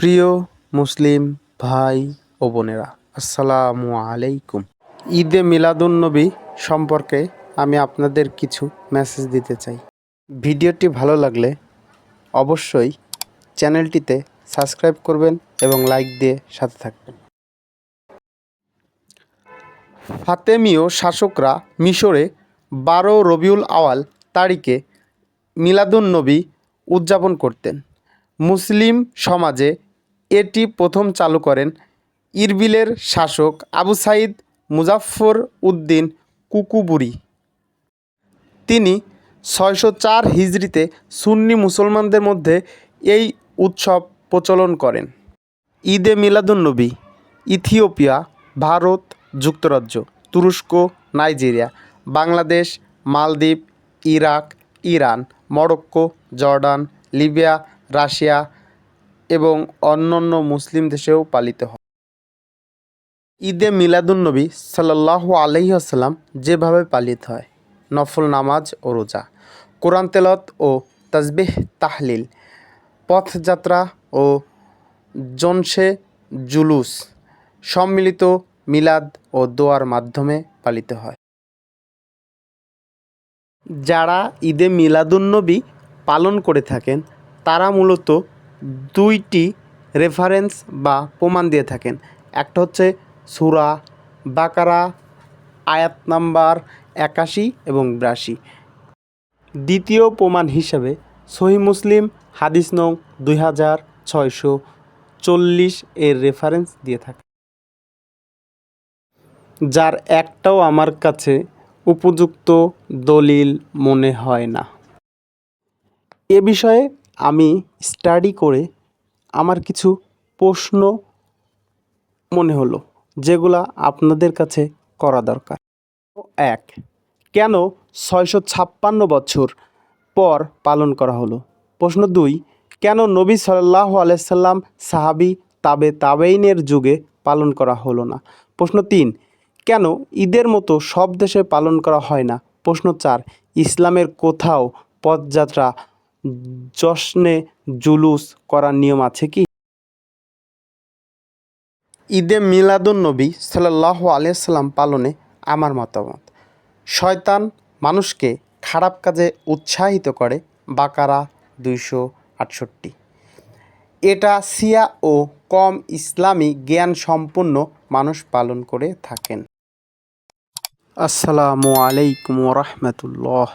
প্রিয় মুসলিম ভাই ও বোনেরা, আসসালামু আলাইকুম। ঈদে মিলাদুন্নবী সম্পর্কে আমি আপনাদের কিছু মেসেজ দিতে চাই। ভিডিওটি ভালো লাগলে অবশ্যই চ্যানেলটিতে সাবস্ক্রাইব করবেন এবং লাইক দিয়ে সাথে থাকবেন। ফাতেমীয় শাসকরা মিশরে বারো রবিউল আওয়াল তারিখে মিলাদুন্নবী উদযাপন করতেন। মুসলিম সমাজে এটি প্রথম চালু করেন ইরবিলের শাসক আবু সাইদ মুজাফফর উদ্দিন কুকুবুরি। তিনি ছয়শো চার হিজরিতে সুন্নি মুসলমানদের মধ্যে এই উৎসব প্রচলন করেন। ঈদে মিলাদুন্নবী, ইথিওপিয়া, ভারত, যুক্তরাজ্য, তুরস্ক, নাইজেরিয়া, বাংলাদেশ, মালদ্বীপ, Iraq, Iran, Morocco, Jordan, Libya, Russia এবং অন্যান্য মুসলিম দেশেও পালিত হয়। ঈদে মিলাদুন্নবী সাল্লাহ আলহিহাসাল্লাম যেভাবে পালিত হয়, নফল নামাজ ও রোজা, কোরআন তেলত ও তাজবিহ তাহলিল, পথযাত্রা ও জনসে জুলুস সম্মিলিত মিলাদ ও দোয়ার মাধ্যমে পালিত হয়। যারা ঈদে মিলাদুন্নবী পালন করে থাকেন, তারা মূলত দুইটি রেফারেন্স বা প্রমাণ দিয়ে থাকেন। একটা হচ্ছে সুরা, বাকারা, আয়াত নাম্বার একাশি এবং বিরাশি। দ্বিতীয় প্রমাণ হিসেবে সহি মুসলিম হাদিস নং দুই হাজার ছয়শো চল্লিশ এর রেফারেন্স দিয়ে থাকে। যার একটাও আমার কাছে উপযুক্ত দলিল মনে হয় না। এ বিষয়ে আমি স্টাডি করে আমার কিছু প্রশ্ন মনে হলো, যেগুলা আপনাদের কাছে করা দরকার। এক, কেন ছয়শো ছাপ্পান্ন বছর পর পালন করা হলো? প্রশ্ন দুই, কেন নবী সাল্লাহ আলাইসাল্লাম সাহাবি তাবে তাবেইনের যুগে পালন করা হলো না? প্রশ্ন তিন, কেন ঈদের মতো সব দেশে পালন করা হয় না? প্রশ্ন চার, ইসলামের কোথাও পদযাত্রা জশ্নে জুলুস করার নিয়ম আছে কি? ঈদে মিলাদুন্নবী সাল্লাহ আলিয়াল্লাম পালনে আমার মতামত। শয়তান মানুষকে খারাপ কাজে উৎসাহিত করে বাকারা দুইশো আটষট্টি। এটা সিয়া ও কম ইসলামী জ্ঞান সম্পন্ন মানুষ পালন করে থাকেন। আসসালামু আলাইকুম রহমতুল্লাহ।